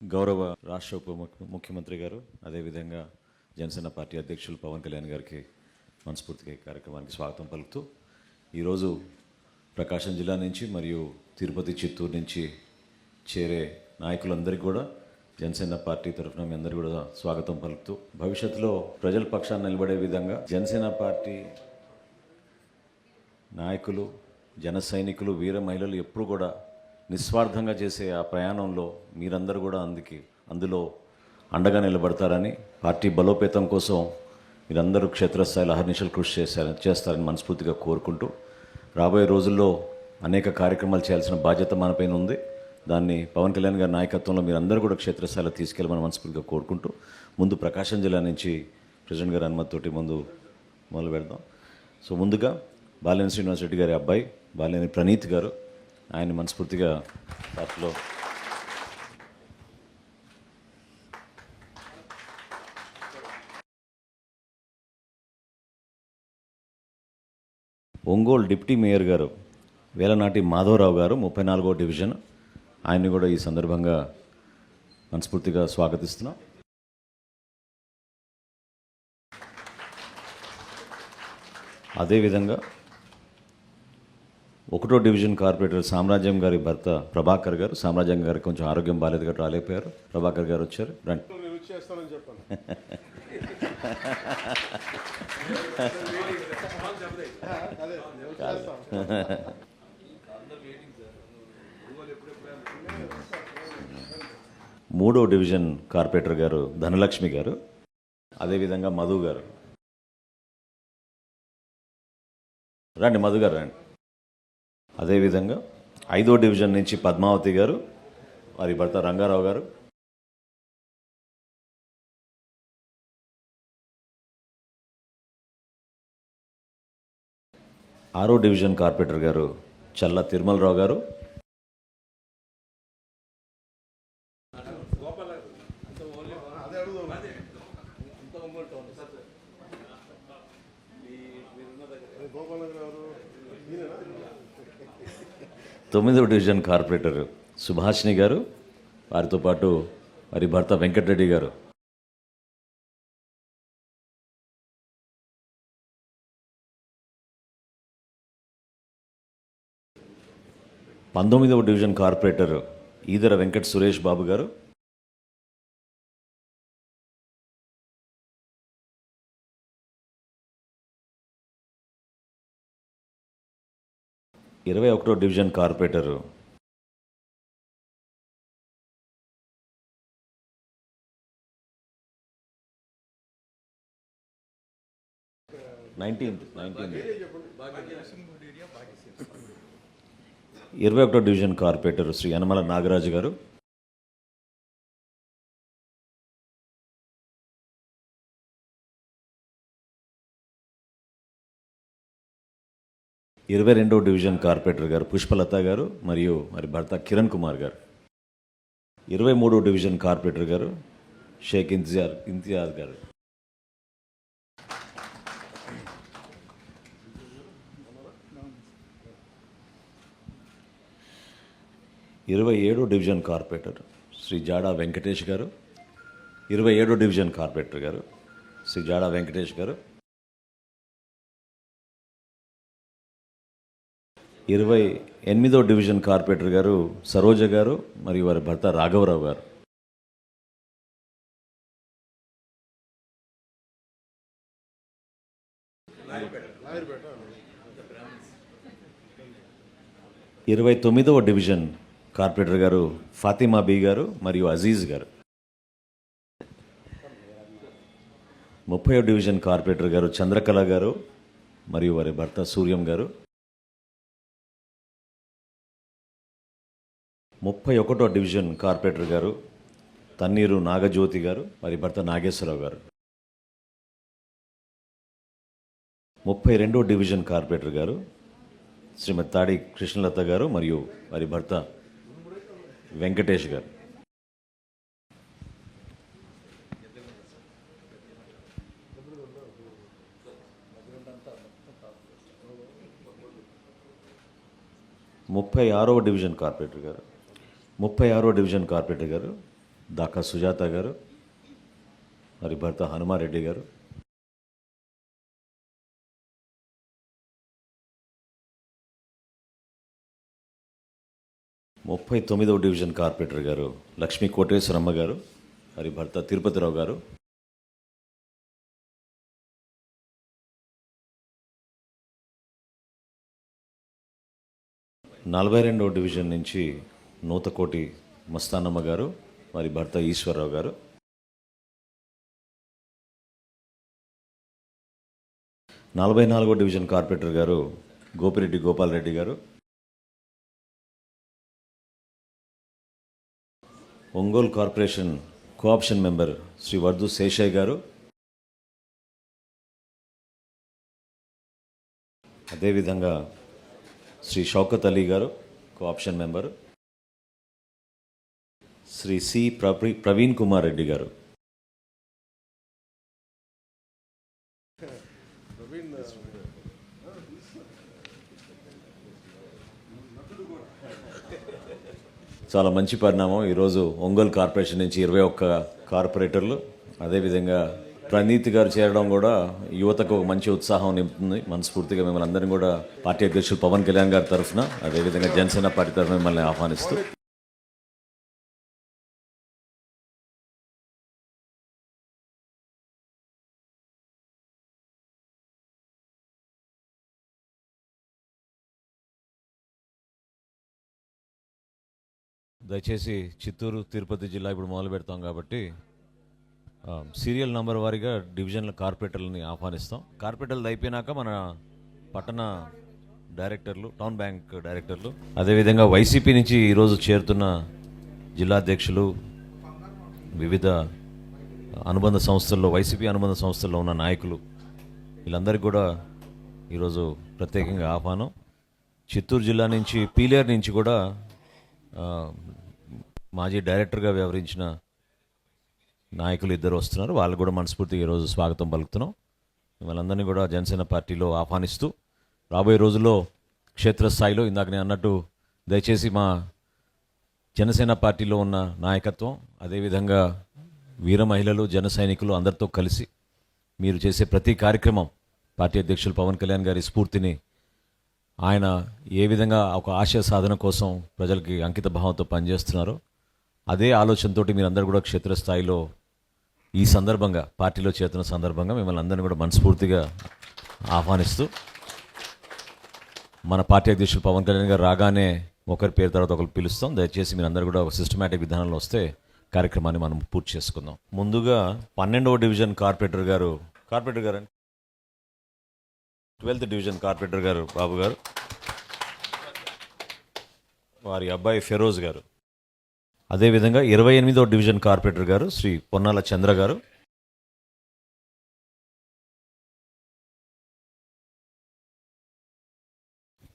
గౌరవ రాష్ట్ర ఉప ముఖ్యమంత్రి గారు అదేవిధంగా జనసేన పార్టీ అధ్యక్షులు పవన్ కళ్యాణ్ గారికి మనస్ఫూర్తిగా కార్యక్రమానికి స్వాగతం పలుకుతూ ఈరోజు ప్రకాశం జిల్లా నుంచి మరియు తిరుపతి చిత్తూరు నుంచి చేరే నాయకులందరికీ కూడా జనసేన పార్టీ తరఫున మీ అందరికీ కూడా స్వాగతం పలుకుతూ భవిష్యత్తులో ప్రజల పక్షాన్ని నిలబడే విధంగా జనసేన పార్టీ నాయకులు జన సైనికులు వీర మహిళలు ఎప్పుడు కూడా నిస్వార్థంగా చేసే ఆ ప్రయాణంలో మీరందరూ కూడా అందుకే అందులో అండగా నిలబడతారని పార్టీ బలోపేతం కోసం మీరందరూ క్షేత్రస్థాయిలో అహర్నిశలు కృషి చేశారని చేస్తారని మనస్ఫూర్తిగా కోరుకుంటూ రాబోయే రోజుల్లో అనేక కార్యక్రమాలు చేయాల్సిన బాధ్యత మనపైన ఉంది. దాన్ని పవన్ కళ్యాణ్ గారి నాయకత్వంలో మీరందరూ కూడా క్షేత్రస్థాయిలో తీసుకెళ్ళమని మనస్ఫూర్తిగా కోరుకుంటూ ముందు ప్రకాశం జిల్లా నుంచి ప్రెసిడెంట్ గారి అనుమతితోటి ముందు మొదలు పెడదాం. సో ముందుగా బాలినేని శ్రీనివాసరెడ్డి గారి అబ్బాయి బాలినేని ప్రణీత్ గారు ఆయన మనస్ఫూర్తిగా పార్టీలో ఒంగోలు డిప్యూటీ మేయర్ గారు వేలనాటి మాధవరావు గారు ముప్పై నాలుగో డివిజన్. ఆయన్ని కూడా ఈ సందర్భంగా మనస్ఫూర్తిగా స్వాగతిస్తున్నాం. అదేవిధంగా ఒకటో డివిజన్ కార్పొరేటర్ సామ్రాజ్యం గారి భర్త ప్రభాకర్ గారు సామ్రాజ్యం గారికి కొంచెం ఆరోగ్యం బాగాలేదు కాబట్టి రాలేకపోయారు. ప్రభాకర్ గారు వచ్చారు. రండి. మూడో డివిజన్ కార్పొరేటర్ గారు ధనలక్ష్మి గారు అదేవిధంగా మధు గారు. రండి మధు గారు రండి. అదేవిధంగా ఐదో డివిజన్ నుంచి పద్మావతి గారు వారి భర్త రంగారావు గారు. ఆరో డివిజన్ కార్పొరేటర్ గారు చల్ల తిరుమలరావు గారు. అదే గారు తొమ్మిదవ డివిజన్ కార్పొరేటర్ సుభాషిణి గారు వారితో పాటు వారి భర్త వెంకటరెడ్డి గారు. పంతొమ్మిదవ డివిజన్ కార్పొరేటర్ ఈదర వెంకట సురేష్ బాబు గారు ఇరవై ఒకటో డివిజన్ కార్పొరేటరు. Nineteenth nineteenth. ఇరవై ఒకటో డివిజన్ కార్పొరేటర్ శ్రీ యనమల నాగరాజు గారు. ఇరవై రెండో డివిజన్ కార్పొరేటర్ గారు పుష్పలత గారు మరియు మరి భర్త కిరణ్ కుమార్ గారు. ఇరవై మూడో డివిజన్ కార్పొరేటర్ గారు షేక్ ఇంతిజార్ ఇంతియాజ్ గారు. ఇరవై ఏడో డివిజన్ కార్పొరేటర్ శ్రీ జాడా వెంకటేష్ గారు. ఇరవై ఏడో డివిజన్ కార్పొరేటర్ గారు శ్రీ జాడా వెంకటేష్ గారు. ఇరవై ఎనిమిదో డివిజన్ కార్పొరేటర్ గారు సరోజ గారు మరియు వారి భర్త రాఘవరావు గారు. ఇరవై తొమ్మిదవ డివిజన్ కార్పొరేటర్ గారు ఫాతిమా బీ గారు మరియు అజీజ్ గారు. ముప్పై డివిజన్ కార్పొరేటర్ గారు చంద్రకళ గారు మరియు వారి భర్త సూర్యం గారు. ముప్పై ఒకటో డివిజన్ కార్పొరేటర్ గారు తన్నీరు నాగజ్యోతి గారు వారి భర్త నాగేశ్వరరావు గారు. ముప్పై రెండో డివిజన్ కార్పొరేటర్ గారు శ్రీమతి తాడి కృష్ణలత గారు మరియు వారి భర్త వెంకటేష్ గారు. ముప్పై ఆరో డివిజన్ కార్పొరేటర్ గారు. ముప్పై ఆరో డివిజన్ కార్పొరేటర్ గారు దాకా సుజాత గారు మరి భర్త హనుమారెడ్డి గారు. ముప్పై తొమ్మిదవ డివిజన్ కార్పొరేటర్ గారు లక్ష్మీ కోటేశ్వరమ్మ గారు మరి భర్త తిరుపతిరావు గారు. నలభై రెండవ డివిజన్ నుంచి నూతకోటి మస్తానమ్మ గారు మరి భర్త ఈశ్వరరావు గారు. నలభై నాలుగో డివిజన్ కార్పొరేటర్ గారు గోపిరెడ్డి గోపాలరెడ్డి గారు. Ongole corporation cooption member Shri Vardhu Seshaiah గారు. అదేవిధంగా శ్రీ షౌకత్ అలీ గారు కోఆప్షన్ మెంబరు. శ్రీ సి ప్రవీ ప్రవీణ్ కుమార్ రెడ్డి గారు. చాలా మంచి పరిణామం. ఈరోజు ఒంగోలు కార్పొరేషన్ నుంచి ఇరవై ఒక్క కార్పొరేటర్లు అదేవిధంగా ప్రణీత్ గారు చేరడం కూడా యువతకు ఒక మంచి ఉత్సాహం నింపుతుంది. మనస్ఫూర్తిగా మిమ్మల్ని అందరినీ కూడా పార్టీ అధ్యక్షులు పవన్ కళ్యాణ్ గారి తరఫున అదేవిధంగా జనసేన పార్టీ తరఫున మిమ్మల్ని ఆహ్వానిస్తూ దయచేసి చిత్తూరు తిరుపతి జిల్లా ఇప్పుడు మొదలు పెడతాం కాబట్టి um, సీరియల్ నంబర్ వారీగా డివిజన్ల కార్పొరేటర్లని ఆహ్వానిస్తాం. కార్పొరేటర్లు అయిపోయినాక మన పట్టణ డైరెక్టర్లు టౌన్ బ్యాంక్ డైరెక్టర్లు అదేవిధంగా వైసీపీ నుంచి ఈరోజు చేరుతున్న జిల్లాధ్యక్షులు వివిధ అనుబంధ సంస్థల్లో వైసీపీ అనుబంధ సంస్థల్లో ఉన్న నాయకులు వీళ్ళందరికీ కూడా ఈరోజు ప్రత్యేకంగా ఆహ్వానం. చిత్తూరు జిల్లా నుంచి పీలేరు నుంచి కూడా uh, మాజీ డైరెక్టర్గా వ్యవహరించిన నాయకులు ఇద్దరు వస్తున్నారు. వాళ్ళు కూడా మనస్ఫూర్తిగా ఈరోజు స్వాగతం పలుకుతున్నాం. మిమ్మల్ని కూడా జనసేన పార్టీలో ఆహ్వానిస్తూ రాబోయే రోజుల్లో క్షేత్రస్థాయిలో ఇందాక నేను అన్నట్టు దయచేసి మా జనసేన పార్టీలో ఉన్న నాయకత్వం అదేవిధంగా వీర మహిళలు జన సైనికులు అందరితో కలిసి మీరు చేసే ప్రతి కార్యక్రమం పార్టీ అధ్యక్షులు పవన్ కళ్యాణ్ గారి స్ఫూర్తిని ఆయన ఏ విధంగా ఒక ఆశయ సాధన కోసం ప్రజలకి అంకిత భావంతో పనిచేస్తున్నారో అదే ఆలోచనతోటి మీరందరూ కూడా క్షేత్రస్థాయిలో ఈ సందర్భంగా పార్టీలో చేరుతున్న సందర్భంగా మిమ్మల్ని అందరినీ కూడా మనస్ఫూర్తిగా ఆహ్వానిస్తూ మన పార్టీ అధ్యక్షులు పవన్ కళ్యాణ్ గారు రాగానే ఒకరి పేరు తర్వాత ఒకరు పిలుస్తాం. దయచేసి మీరందరూ కూడా ఒక సిస్టమేటిక్ విధానంలో వస్తే కార్యక్రమాన్ని మనం పూర్తి చేసుకుందాం. ముందుగా పన్నెండవ డివిజన్ కార్పొరేటర్ గారు కార్పొరేటర్ గారు ట్వెల్త్ డివిజన్ కార్పొరేటర్ గారు బాబు గారు వారి అబ్బాయి ఫెరోజ్ గారు. అదేవిధంగా ఇరవై ఎనిమిదో డివిజన్ కార్పొరేటర్ గారు శ్రీ పొన్నాల చంద్ర గారు.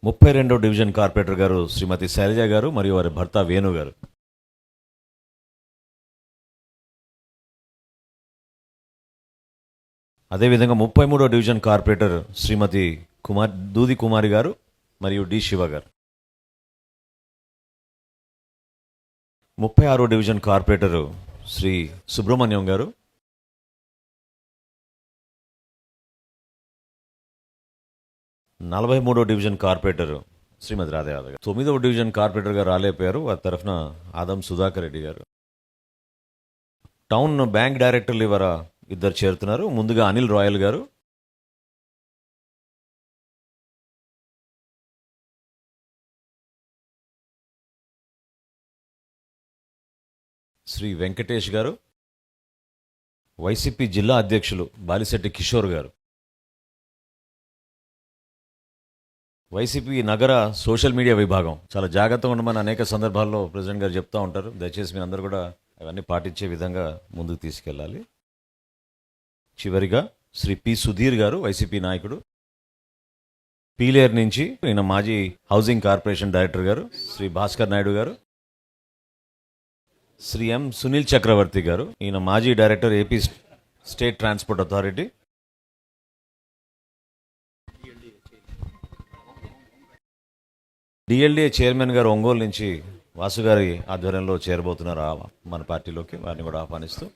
ముప్పై రెండో డివిజన్ కార్పొరేటర్ గారు శ్రీమతి శైలజ గారు మరియు వారి భర్త వేణు గారు. అదేవిధంగా ముప్పై మూడో డివిజన్ కార్పొరేటర్ శ్రీమతి కుమార్ దూది కుమారి గారు మరియు డి శివ గారు. ముప్పై ఆరో డివిజన్ కార్పొరేటరు శ్రీ సుబ్రహ్మణ్యం గారు. నలభై మూడో డివిజన్ కార్పొరేటరు శ్రీమతి రాధయాదవ్ గారు. తొమ్మిదవ డివిజన్ కార్పొరేటర్గా గారు రాలేపోయారు వారి తరఫున ఆదం సుధాకర్ రెడ్డి గారు. టౌన్ బ్యాంక్ డైరెక్టర్లు ఇవర ఇద్దరు చేరుతున్నారు. ముందుగా అనిల్ రాయల్ గారు శ్రీ వెంకటేష్ గారు వైసీపీ జిల్లా అధ్యక్షులు బాలిశెట్టి కిషోర్ గారు. వైసీపీ నగర సోషల్ మీడియా విభాగం చాలా జాగ్రత్తగా ఉండమని అనేక సందర్భాల్లో ప్రెసిడెంట్ గారు చెప్తా ఉంటారు. దయచేసి మీ అందరూ కూడా అవన్నీ పాటించే విధంగా ముందుకు తీసుకెళ్ళాలి. చివరిగా శ్రీ పి సుధీర్ గారు వైసీపీ నాయకుడు. పీలేర్ నుంచి ఈయన మాజీ హౌసింగ్ కార్పొరేషన్ డైరెక్టర్ గారు శ్రీ భాస్కర్ నాయుడు గారు. శ్రీ ఎం సునీల్ చక్రవర్తి గారు ఈయన మాజీ director AP state transport authority. DLDA chairman గారు ఒంగోలు నుంచి వాసు గారి ఆధ్వర్యంలో చేరబోతున్నారు మన పార్టీలోకి. వారిని కూడా ఆహ్వానిస్తూ